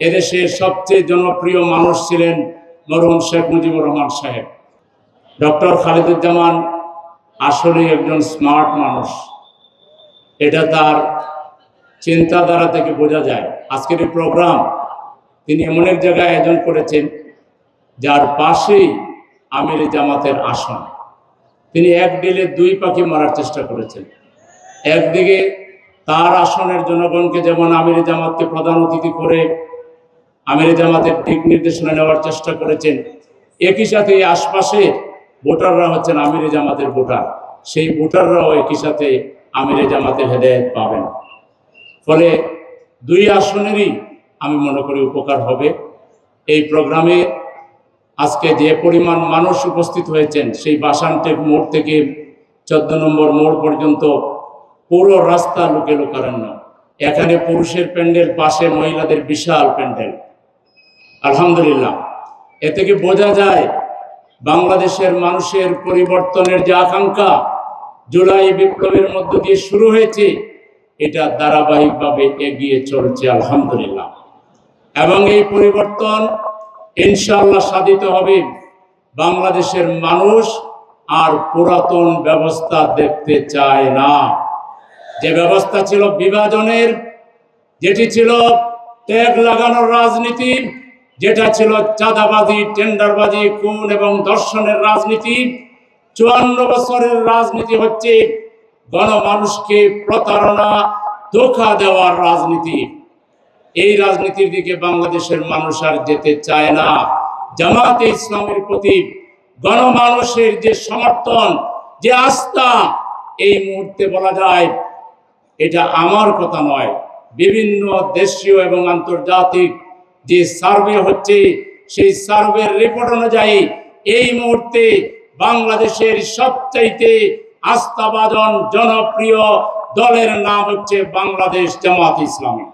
এদেশের সবচেয়ে জনপ্রিয় মানুষ ছিলেন মরহুম শেখ মুজিবুর রহমান সাহেব। ডক্টর খালিদুজ্জামান আসলেই একজন স্মার্ট মানুষ। এটা তার চিন্তাধারা থেকে বোঝা যায়। আজকের এই প্রোগ্রাম তিনি এমন এক জায়গায় আয়োজন করেছেন, যার পাশেই আমির জামাতের আসন। তিনি এক ডিলে দুই পাখি মারার চেষ্টা করেছেন। একদিকে তার আসনের জনগণকে যেমন আমির জামাতকে প্রধান অতিথি করে আমির জামাতের দিক নির্দেশনা নেওয়ার চেষ্টা করেছেন। একই সাথে এই আশপাশের ভোটাররা হচ্ছেন আমির জামাতের ভোটার। সেই ভোটাররাও একই সাথে আমির জামাতের হেদায়ত পাবেন। ফলে দুই আসনেরই আমি মনে করি উপকার হবে। এই প্রোগ্রামে আজকে যে পরিমাণ মানুষ উপস্থিত হয়েছেন, সেই বাসানটেক মোড় থেকে চোদ্দ নম্বর মোড় পর্যন্ত পুরো রাস্তা লোকে লোকারণ্য। এখানে পুরুষের প্যান্ডেল, পাশে মহিলাদের বিশাল প্যান্ডেল। আলহামদুলিল্লাহ। এ থেকে বোঝা যায় বাংলাদেশের মানুষের পরিবর্তনের যে আকাঙ্ক্ষা জুলাই বিপ্লবের মধ্য দিয়ে শুরু হয়েছে, এটা ধারাবাহিকভাবে এগিয়ে চলছে আলহামদুলিল্লাহ। এবং এই পরিবর্তন ইনশাল্লাহ সাধিত হবে বাংলাদেশের মানুষ আর পুরাতন ব্যবস্থা দেখতে চায় না। যে ব্যবস্থা ছিল বিভাজনের, যেটি ছিল ট্যাগ লাগানোর রাজনীতি যেটা ছিল চাঁদাবাজি, টেন্ডারবাজি, খুন এবং দর্শনের রাজনীতি, চুয়ান্ন বছরের রাজনীতি হচ্ছে গণমানুষকে প্রতারণা, ধোকা দেওয়ার রাজনীতি। এই রাজনীতির দিকে বাংলাদেশের মানুষ আর যেতে চায় না। জামাতে ইসলামের প্রতি গণমানুষের যে সমর্থন, যে আস্থা, এই মুহূর্তে বলা যায় এটা আমার কথা নয়। বিভিন্ন দেশীয় এবং আন্তর্জাতিক যে সার্ভে হচ্ছে, সেই সার্ভের রিপোর্ট অনুযায়ী এই মুহূর্তে বাংলাদেশের সবচাইতে আস্থাভাজন জনপ্রিয় দলের নাম হচ্ছে বাংলাদেশ জামাত ইসলামী।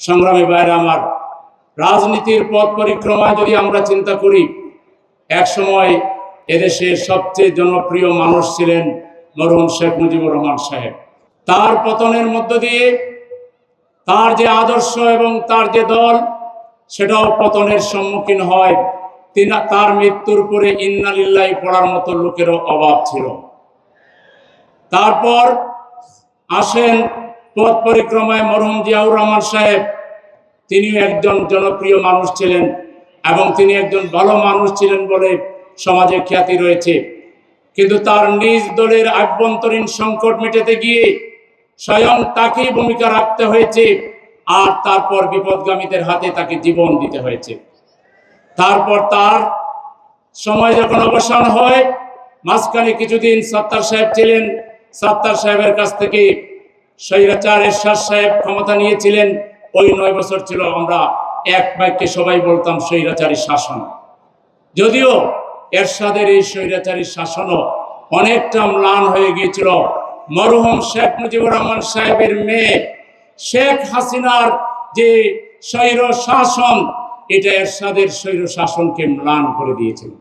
সংগ্রামী ভাইরা আমার, রাজনীতির পথ পরিক্রমায় যদি আমরা চিন্তা করি, একসময় এদেশের সবচেয়ে জনপ্রিয় মানুষ ছিলেন মরহুম শেখ মুজিবুর রহমান সাহেব। তার পতনের মধ্য দিয়ে তার যে আদর্শ এবং তার যে দল, সেটাও পতনের সম্মুখীন হয়। তিনি তার মৃত্যুর পরে ইন্নালিল্লাহ পড়ার মতো লোকেরও অভাব ছিল। তারপর আসেন পথ পরিক্রমায় মরহুম জিয়াউর রহমান সাহেব। তিনিও একজন জনপ্রিয় মানুষ ছিলেন এবং তিনি একজন ভালো মানুষ ছিলেন বলে সমাজে খ্যাতি রয়েছে। কিন্তু তার নিজ দলের আভ্যন্তরীণ সংকট মেটাতে গিয়ে স্বয়ং তাকেই ভূমিকা রাখতে হয়েছে, আর তারপর বিপদগামীদের হাতে তাকে জীবন দিতে হয়েছে। তারপর তার সময় যখন অবসান হয়, মাঝখানে কিছুদিন সত্তার সাহেব ছিলেন। সত্তার সাহেবের কাছ থেকে এরশাদ সাহেব ক্ষমতা নিয়েছিলেন। ওই নয় বছর ছিল, আমরা এক বাক্যে সবাই বলতাম স্বৈরাচারী শাসন। যদিও এরশাদের এই স্বৈরাচারী শাসনও অনেকটা ম্লান হয়ে গিয়েছিল মরহুম শেখ মুজিবুর রহমান সাহেবের মেয়ে শেখ হাসিনার যে স্বৈর শাসন এটা এরশাদের স্বৈর শাসনকে ম্লান করে দিয়েছিল।